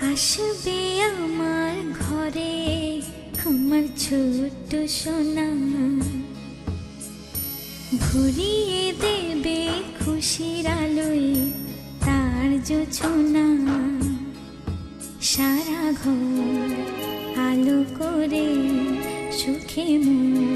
আসবে আমার ঘরে আমার ছোট্ট সোনা। ভরিয়ে দেবে খুশির আলোয় তার জোছনা সারা ঘর আলো করে সুখে মন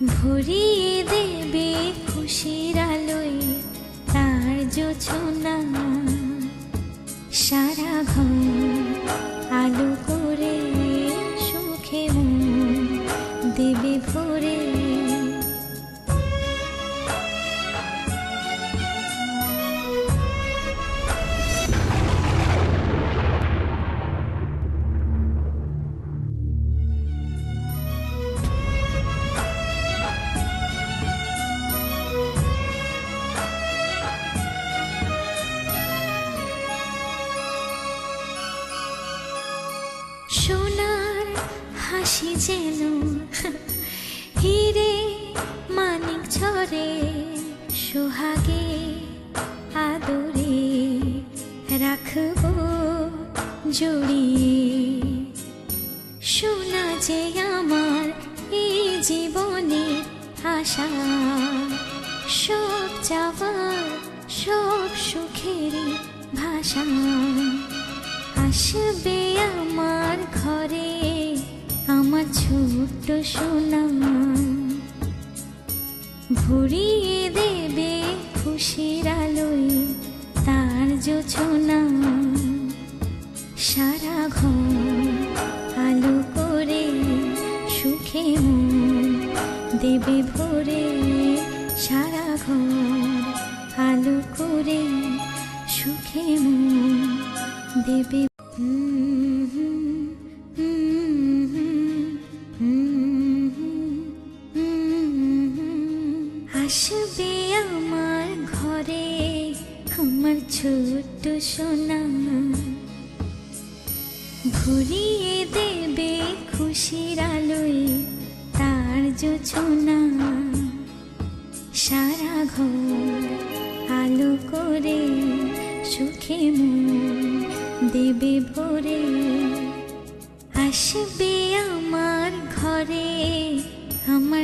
ভরিয়ে দেবে খুশির আলোয় তার জোছনা সারা ঘর আলো সোনার হাসি যেন হিরে মানিক ঝরে, সোহাগে আদরে রাখব জড়িয়ে। সোনা যে আমার এই জীবনের আশা, সব যাওয়ার সব সুখের ভাষা। আসবে ঘরে আমার ছোট্ট সোনা। ভরিয়ে দেবে খুশির আলোয় তার জোছনা সারা ঘর আলো করে সুখে দেবে ভরে। সারা ঘর আলো করে সুখে দেবে আসবে আমার ঘরে আমার ছোট্ট সোনা। ভরিয়ে দেবে খুশির আলোয় তার জোছনা সারা ঘর আলো করে সুখে মন দেবে ভরে। আসবে আমার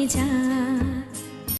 গে যায়